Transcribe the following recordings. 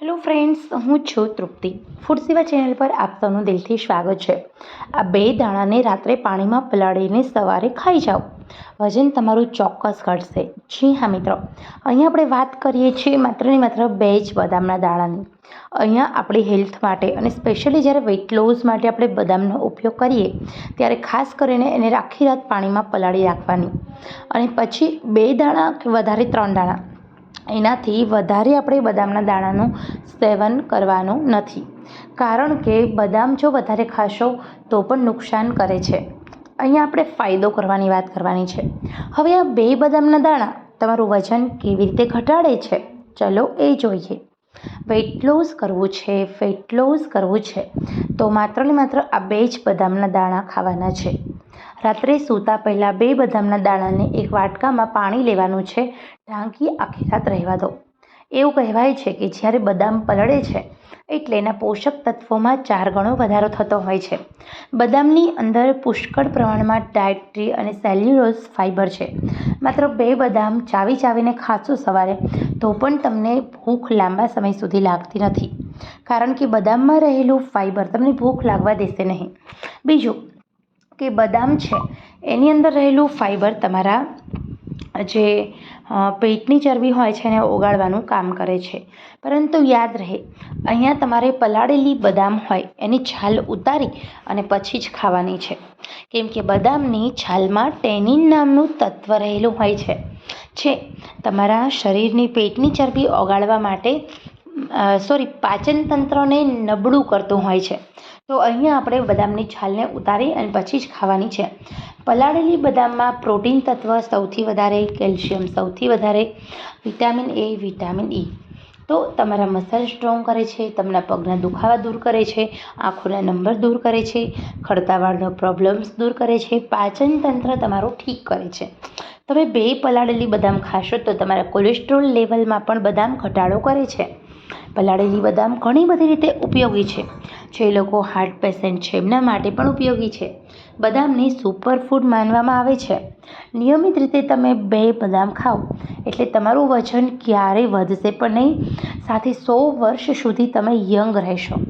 Hello friends હું છું તૃપ્તિ. Food સેવા ચેનલ પર આપ સૌનું દિલથી સ્વાગત છે. આ બે દાણાને રાત્રે પાણીમાં પલાળીને સવારે ખાઈ જાઓ. વજન તમારું ચોક્કસ ઘટશે. જી હા મિત્રો. અહીંયા આપણે વાત કરીએ છીએ માત્ર ને માત્ર બે જ બદામના દાણાની. અહીંયા આપણી હેલ્થ માટે અને સ્પેશિયલી જ્યારે વેઇટ લોસ માટે આપણે બદામનો ઉપયોગ કરીએ, ત્યારે ખાસ કરીને એને આખી રાત પાણીમાં પલાળી રાખવાની. અને પછી બે દાણા કે વધારે ત્રણ દાણા. એનાથી વધારે આપણે બદામના દાણાનું સેવન કરવાનું નથી. કારણ કે બદામ જો વધારે ખાશો તો પણ નુકસાન કરે છે. અહીંયા આપણે ફાયદો કરવાની વાત કરવાની છે. હવે આ બે બદામના દાણા તમારું વજન કેવી રીતે ઘટાડે છે? ચલો એ જોઈએ. વેટ લોસ કરવું છે ફેટ લોસ કરવું છે. તો માત્ર ને માત્ર આ બે જ બદામના દાણા ખાવાના છે. રાત્રે સૂતા પહેલાં બે બદામના દાણાને એક વાટકામાં પાણી લેવાનું છે. ઢાંકી આખી રાત રહેવા દો. એવું કહેવાય છે કે જ્યારે બદામ પલળે છે, એટલે એના પોષક તત્વોમાં ચાર ગણો વધારો થતો હોય છે. બદામની અંદર પુષ્કળ પ્રમાણમાં ડાયટ્રી અને સેલ્યુલોઝ ફાઇબર છે. માત્ર બે બદામ ચાવી ચાવીને ખાશો સવારે, તો પણ તમને ભૂખ લાંબા સમય સુધી લાગતી નથી. કારણ કે બદામમાં રહેલું ફાઇબર તમને ભૂખ લાગવા દેશે નહીં. બીજું કે બદામ છે, એની અંદર રહેલું ફાઇબર તમારા જે પેટની ચરબી હોય છે એને ઓગાળવાનું કામ કરે છે. પરંતુ યાદ રહે, અહીંયા તમારે પલાળેલી બદામ હોય, એની છાલ ઉતારી અને પછી જ ખાવાની છે. કેમ કે બદામની છાલમાં ટેનિન નામનું તત્વ રહેલું હોય છે છે તમારા શરીરની પેટની ચરબી ઓગાળવા માટે સોરી પાચન તંત્રને નબળું કરતું હોય છે. તો અહીંયા આપણે બદામની છાલને ઉતારી અને પછી જ ખાવાની છે. પલાળેલી બદામમાં પ્રોટીન તત્વ સૌથી વધારે, કેલ્શિયમ સૌથી વધારે, વિટામિન એ, વિટામિન ઈ. તો તમારા મસલ સ્ટ્રોંગ કરે છે તમારા પગના દુખાવા દૂર કરે છે, આંખોના નંબર દૂર કરે છે, ખડતાવાળનો પ્રોબ્લેમ્સ દૂર કરે છે, પાચન તંત્ર તમારું ઠીક કરે છે. તમે બે પલાળેલી બદામ ખાશો તો તમારા કોલેસ્ટ્રોલ લેવલમાં પણ બદામ ઘટાડો કરે છે. પલાળેલી બદામ ઘણી બધી રીતે ઉપયોગી છે. જે લોકો હાર્ટ પેશન્ટ છે, એમના માટે પણ ઉપયોગી છે. બદામને સુપરફૂડ માનવામાં આવે છે. નિયમિત રીતે તમે બે બદામ ખાઓ, એટલે તમારું વજન ક્યારેય વધશે પણ નહીં, સાથે સો વર્ષ સુધી તમે યંગ રહેશો.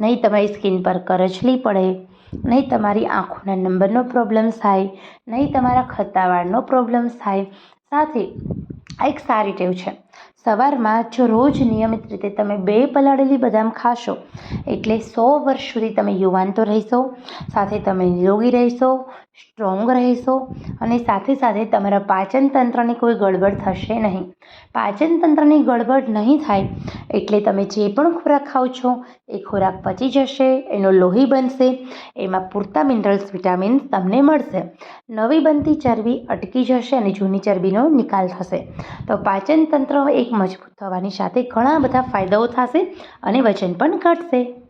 નહીં તમારી સ્કિન પર કરચલી પડે, નહીં તમારી આંખોના નંબરનો પ્રોબ્લેમ થાય, નહીં તમારા ખતાવાળનો પ્રોબ્લેમ થાય, સાથે આ એક સારી ટેવ છે. સવારમાં જો રોજ નિયમિત રીતે તમે બે પલાળેલી બદામ ખાશો. એટલે સો વર્ષ સુધી તમે યુવાન તો રહેશો, સાથે તમે નિરોગી રહેશો સ્ટ્રોંગ રહેશો અને સાથે સાથે તમારા પાચન તંત્રની કોઈ ગડબડ થશે નહીં. પાચન તંત્રની ગડબડ નહીં થાય એટલે તમે જે પણ ખોરાક ખાઓ છો, એ ખોરાક પચી જશે, એનો લોહી બનશે, એમાં પૂરતા મિનરલ્સ વિટામિન્સ તમને મળશે. નવી બનતી ચરબી અટકી જશે અને જૂની ચરબીનો નિકાલ થશે. તો પાચન તંત્ર એક મજબૂત થવાની સાથે ઘણા બધા ફાયદાઓ થશે અને વજન પણ ઘટશે.